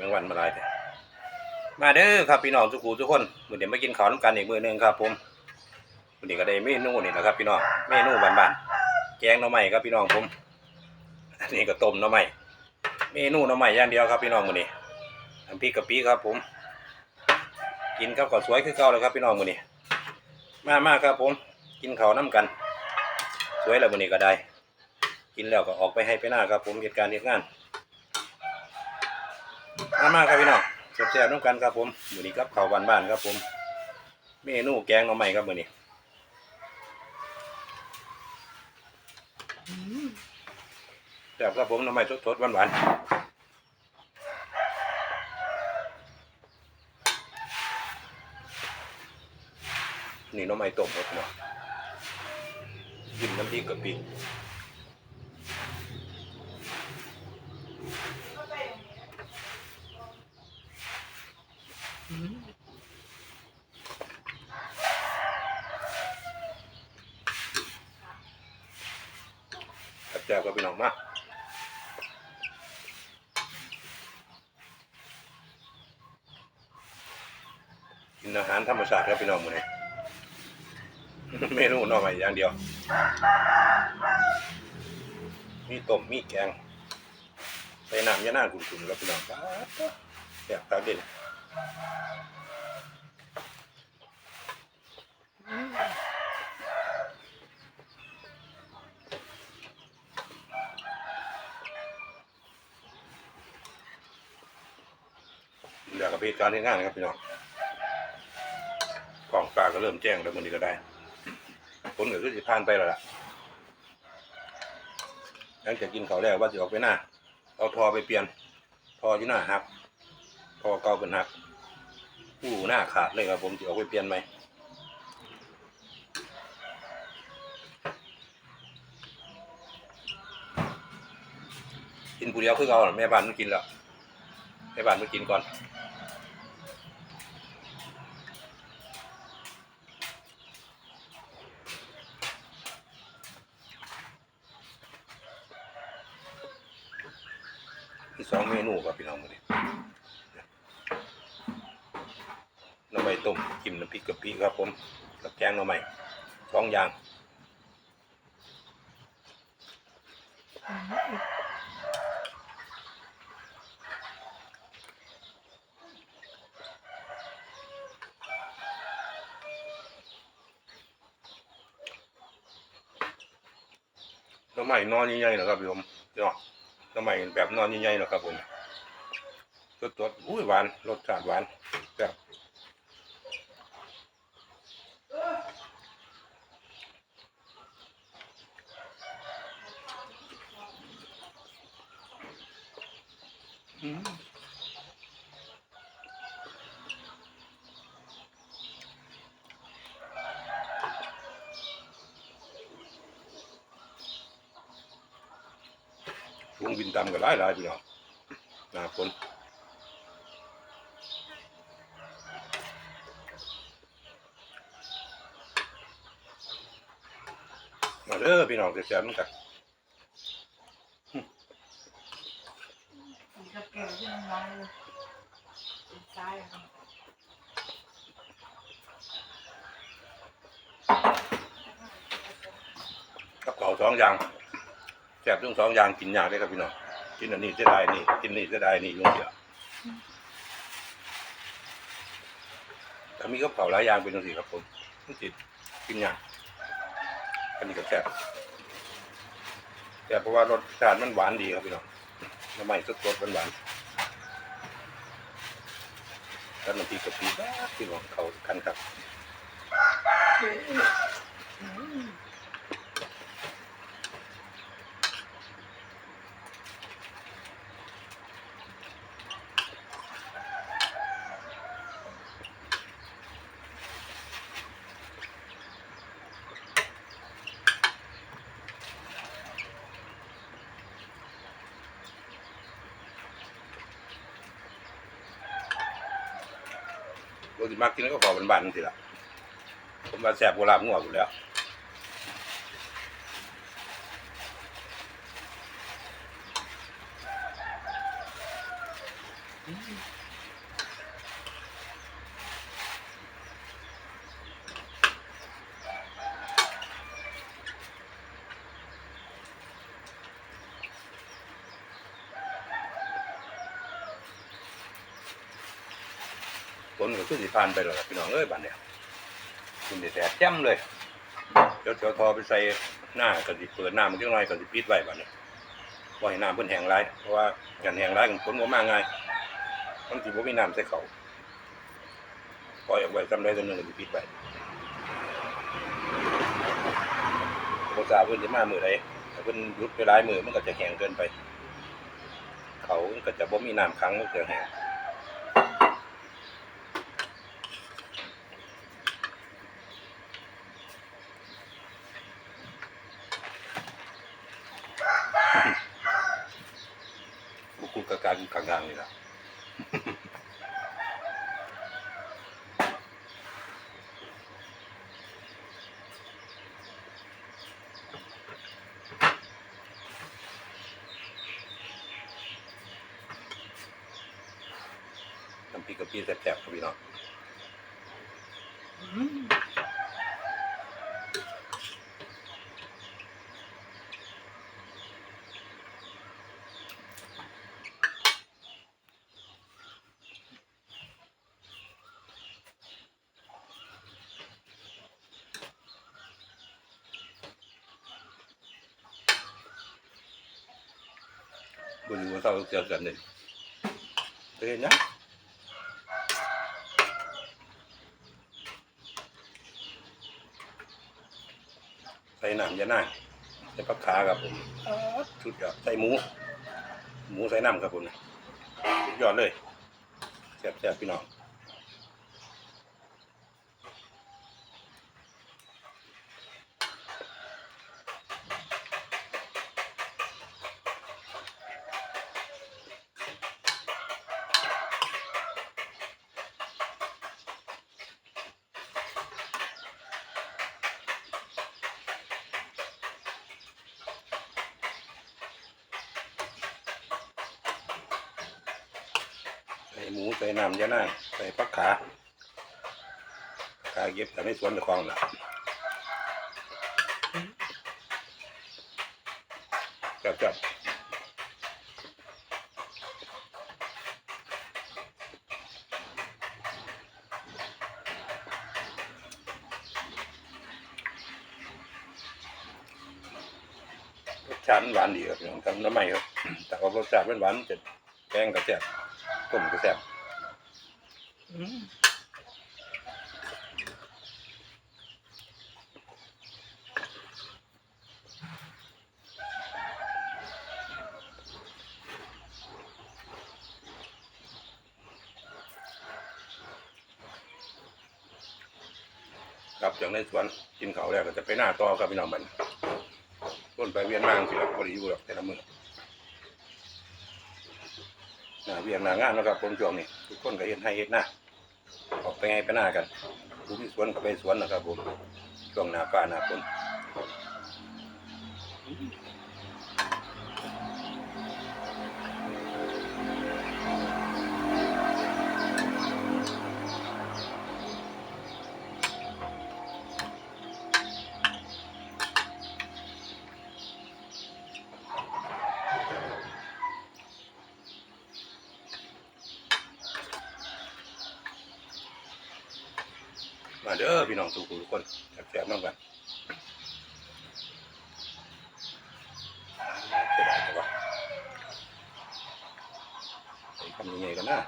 แมงวันมาลายแต่มาเด้อครับพี่น้องทุกคู่ทุกคนมื้อนี้มากินข้าวน้ำกันอีกมื้อหนึงครับผมมื้อนี้ก็ได้เมนูนี่แหละครับ พี่น้องเมนูบ้านๆแกงหน่อไม้ครับพี่น้องผมอันนี้ก็ต้มหน่อไม้เมนูหน่อไม้อย่างเดียวครับพี่น้องมื้อนี้น้ำพริกกะปิครับผม กินกับข้าวสวยคือเก่าเลยครับพี่น้องมื้อนี้มามากครับผม กินข้าวน้ำกัน สวยแล้วมื้อนี้ก็ได้ กินแล้วก็ออกไปให้ไปหน้าครับผมเหตุการณ์เหตุงาน มามากครับพี่น้องแซ่บๆน้ำกันครับผมมื้อนี้กับข้าวบ้านๆครับผม เมนูแกงหน่อไม้ครับมื้อนี้แซ่บครับผมหน่อไม้สดๆหวานๆนี่น่อไม้ต้มครับพี่น้องกินน้ำพริกกะปิ บๆครับพี่น้องมากินอาหารธรรมชาติครับพี่น้องมื้อนี้เมนูน่อไม้อย่างเดียว มีต้มมีแกงใส่น้ำยาหน้ากุ่นๆครับพี่น้องครับแซ่บครับเด่น กับเหตุการณ์ที่งานนะครับพี่น้องกองกลางก็เริ่มแจ้งแล้วมันนี้ก็ได้ผลก็คือสิผ่านไปแล้วล่ะหลังจากกินเขาแล้วว่าจะออกไปหน้าเอาทอไปเปลี่ยน ทออยู่หน้าหักทอเก่าเป็นหักอู้หน้าขาดเลยครับผมจะออกไปเปลี่ยนไหมกินผู้เดียวคือเอาแม่บ้านมันกินแล้ว แม่บ้านมันกินก่อนที่สองเมนูครับพี่น้องมาดิน่อไม้ต้มจิ้มน้ำพริกกะปิครับผมกับแกงหน่อไม้สองอย่าง หน้ำใหม่นอนใหญ่ๆนะครับผมเนาะหน้ำใหม่แบบนอนใหญ่ๆนะครับผมสดๆอุ้ยหวานรสชาติหวานแบบอืม ลุงบินตำกันหลายหลายพี่น้องหน้าฝนมาเด้อพี่น้องแซ่บๆเหมือนกัน ผมจะเก่งที่มันร้ายเลยเป็นซ้ายอะครับ กับเขาวสองอย่าง แซ่บทั้งสองอย่างกินยากเลยครับพี่น้องกินอันนี้เสียดายนี่กินนี่เสียดายนี่ยุ่งเสียแต่มีกับเขาหลายอย่างเป็นจังซี่ครับผมมันติดกินยากอันนี้ก็แซ่บแต่บเพราะว่ารสชาติมันหวานดีครับพี่น้องน้ำใหม่สดๆมันหวานแล้วน้ำพริกกะปิพี่น้องเขากันครับ รสิมากกินก็พอเป็นบ้านๆสิละผมมาแสบโบราณงัวอยู่แล้วอืม นก็คือสิผ่านไปแล้วล่ะพี่น้องเอ้ยบัดเนี่ยคุณได้แสบแจ่มเลยเดี๋ยวเดี๋ยวทอไปใส่หน้าก็สิเปิดหน้ำมันจังหน่อยก็สิปิดไว้บัดเนี่ยบ่ให้น้ำเพิ่นแห้งหลายเพราะว่ากันแห้งหลายกันฝนบ่มาง่ายมันสิบ่มีน้ำใส่เขาปล่อยเอาไว้ซำใดซำหนึงก็สิปิดไว้บ่ทราบเพิ่นสิมามื้อใดถ้าเพิ่นหยุดไปหลายมื้อมันก็จะแห้งเกินไป เขามันก็จะบ่มีน้ำขังมันจะแห้ง บุกกะการกลางๆนี่แหละน้ำพริกกะปิแซ่บๆครับพี่น้อง บริวารเศร้าเสียกันเลยเป็นนะใส่น้ำยาหน้าใส่ผักขาครับผมชุดยอดใส่หมู หมูใส่น้ำครับผมชุดยอดเลยแซ่บๆพี่น้อง หมูใส่น้ำยาหน้าใส่ผักขาขาเก็บแต่ไม่สวนแต่คลองละจับจับรสชาติมันหวานดีครับพี่น้องทำน้ำใหม่ครับแต่ว่ารสชาติมันหวานจะแกงกระแซ่บ ต้มกระแซบครับจากในสวนกินเขาแล้วก็จะไปหน้าต่อครับพี่น้องมันต้นไปเวียนมากสิครับบริยูหรอกแต่ละมือ หน้า เวียงหน้างานนะครับผมช่วงนี้ทุกคนก็เห็นให้เห็นหน้าออกไปให้ไปหน้ากันผู้มีสวนก็ไปสวนนะครับผมช่วงหน้าฝ้าหน้าฝน มาเด้อพี่น้องทุกคนแซ่บๆน้องกันจะได้ไหมว่าใส่คำยังไงกันนะ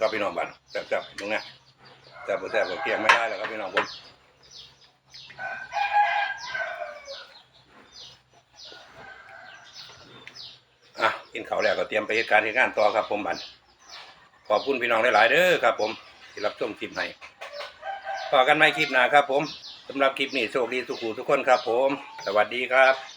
ครับพี่น้องบ้านแซ่บๆตรงเนี้ยแซ่บแซ่บก็เกลียงไม่ได้แล้วครับพี่น้องผมอะกินข้าวแล้วก็เตรียมไปเหตุการณ์เหตุงานต่อครับผมบันขอบคุณพี่น้องหลายๆเด้อครับ ผมที่รับชมคลิปให้ต่อกันใหม่คลิปหน้าครับ ผมสำหรับคลิปนี้โชคดีทุกผู้ทุกคนครับ ผม สวัสดีครับ